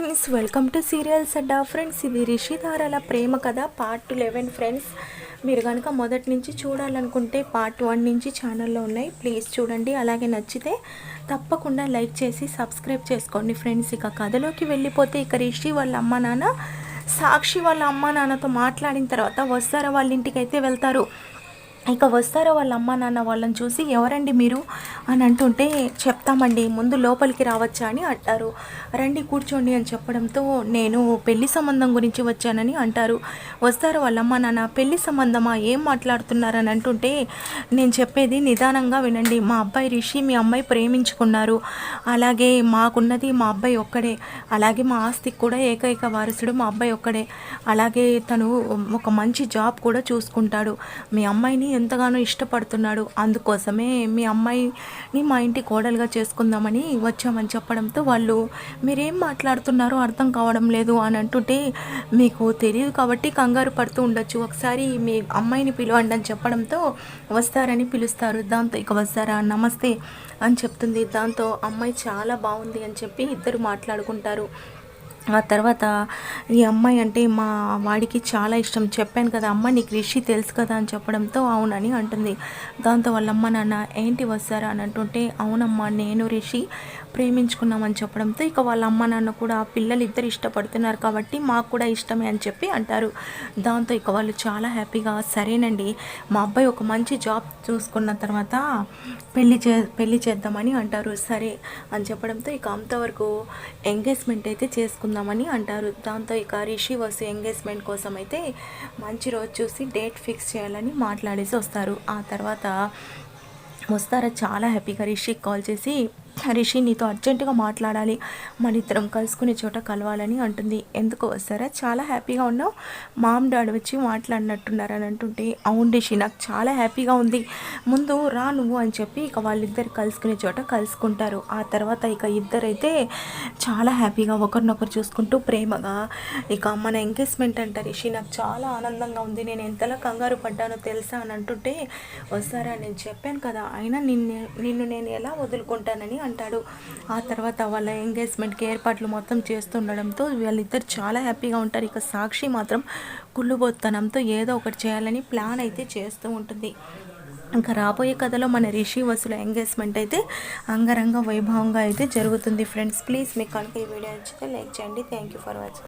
Friends welcome to serials Adda friends ఇది రిషిధారాల ప్రేమ కథ పార్ట్ లెవెన్ ఫ్రెండ్స్. మీరు కనుక మొదటి నుంచి చూడాలనుకుంటే పార్ట్ వన్ నుంచి ఛానల్లో ఉన్నాయి. ప్లీజ్ చూడండి. అలాగే నచ్చితే తప్పకుండా లైక్ చేసి సబ్స్క్రైబ్ చేసుకోండి ఫ్రెండ్స్. ఇక కథలోకి వెళ్ళిపోతే ఇక రిషి వాళ్ళ అమ్మ నాన్న సాక్షి వాళ్ళ అమ్మ నాన్నతో మాట్లాడిన తర్వాత వస్తారా వాళ్ళ ఇంటికి అయితే వెళ్తారు. ఇక వస్తారో వాళ్ళ అమ్మ నాన్న వాళ్ళని చూసి ఎవరండి మీరు? అని అంటుంటే చెప్తామండి ముందు లోపలికి రావచ్చా? అని అంటారు. రండి కూర్చోండి అని చెప్పడంతో నేను పెళ్ళి సంబంధం గురించి వచ్చానని అంటారు. వస్తారో వాళ్ళ అమ్మ నాన్న పెళ్ళి సంబంధమా? ఏం మాట్లాడుతున్నారని? అంటుంటే నేను చెప్పేది నిదానంగా వినండి. మా అబ్బాయి రిషి మీ అమ్మాయి ప్రేమించుకున్నారు. అలాగే మాకున్నది మా అబ్బాయి ఒక్కడే. అలాగే మా ఆస్తికి కూడా ఏకైక వారసుడు మా అబ్బాయి ఒక్కడే. అలాగే తను ఒక మంచి జాబ్ కూడా చూసుకుంటాడు. మీ అమ్మాయిని ఎంతగానో ఇష్టపడుతున్నాడు. అందుకోసమే మీ అమ్మాయిని మా ఇంటి కోడలుగా చేసుకుందామని వచ్చామని చెప్పడంతో వాళ్ళు మీరేం మాట్లాడుతున్నారో అర్థం కావడం లేదు అని అంటుంటే మీకు తెలియదు కాబట్టి కంగారు పడుతూ ఉండొచ్చు. ఒకసారి మీ అమ్మాయిని పిలవండి అని చెప్పడంతో వస్తారని పిలుస్తారు. దాంతో ఇక వస్తారా? నమస్తే అని చెప్తుంది. దాంతో అమ్మాయి చాలా బాగుంది అని చెప్పి ఇద్దరు మాట్లాడుకుంటారు. ఆ తర్వాత ఈ అమ్మాయి అంటే మా వాడికి చాలా ఇష్టం. చెప్పాను కదా అమ్మ నీకు రిషి తెలుసు కదా అని చెప్పడంతో అవునని అంటుంది. దాంతో వాళ్ళ అమ్మ నాన్న ఏంటి వస్తారా అని అంటుంటే అవునమ్మా నేను రిషి ప్రేమించుకున్నామని చెప్పడంతో ఇక వాళ్ళ అమ్మ నాన్న కూడా పిల్లలు ఇద్దరు ఇష్టపడుతున్నారు కాబట్టి మాకు కూడా ఇష్టమే అని చెప్పి అంటారు. దాంతో ఇక వాళ్ళు చాలా హ్యాపీగా సరేనండి మా అబ్బాయి ఒక మంచి జాబ్ చూసుకున్న తర్వాత పెళ్ళి చే పెళ్ళి చేద్దామని అంటారు. సరే అని చెప్పడంతో ఇక అంతవరకు ఎంగేజ్మెంట్ అయితే చేసుకుందామని అంటారు. దాంతో ఇక రిషి వసు ఎంగేజ్మెంట్ కోసం అయితే మంచి రోజు చూసి డేట్ ఫిక్స్ చేయాలని మాట్లాడేసి వస్తారు. ఆ తర్వాత వస్తారా? చాలా హ్యాపీగా రిషికి కాల్ చేసి రిషి నీతో అర్జెంటుగా మాట్లాడాలి. మన ఇద్దరం కలుసుకునే చోట కలవాలని అంటుంది. ఎందుకు వస్తారా? చాలా హ్యాపీగా ఉన్నావు. మామ్ డాడీ వచ్చి మాట్లాడినట్టున్నారు అని అంటుంటే అవును రిషి నాకు చాలా హ్యాపీగా ఉంది. ముందు రా నువ్వు అని చెప్పి ఇక వాళ్ళిద్దరు కలుసుకునే చోట కలుసుకుంటారు. ఆ తర్వాత ఇక ఇద్దరైతే చాలా హ్యాపీగా ఒకరినొకరు చూసుకుంటూ ప్రేమగా ఇక మన ఎంగేజ్మెంట్ అంట రిషి నాకు చాలా ఆనందంగా ఉంది. నేను ఎంతలా కంగారు పడ్డానో తెలుసా అని అంటుంటే వస్తారా? నేను చెప్పాను కదా. అయినా నిన్ను నిన్ను నేను ఎలా వదులుకుంటానని అంటాడు. ఆ తర్వాత వాళ్ళ ఎంగేజ్మెంట్కి ఏర్పాట్లు మొత్తం చేస్తుండడంతో వాళ్ళిద్దరు చాలా హ్యాపీగా ఉంటారు. ఇక సాక్షి మాత్రం కుళ్ళుబోత్తనంతో ఏదో ఒకటి చేయాలని ప్లాన్ అయితే చేస్తూ ఉంటుంది. ఇంకా రాబోయే కథలో మన రిషి వసుల ఎంగేజ్మెంట్ అయితే అంగరంగ వైభవంగా అయితే జరుగుతుంది. ఫ్రెండ్స్ ప్లీజ్ మీకు కనుక ఈ వీడియో నచ్చితే లైక్ చేయండి. Thank you for watching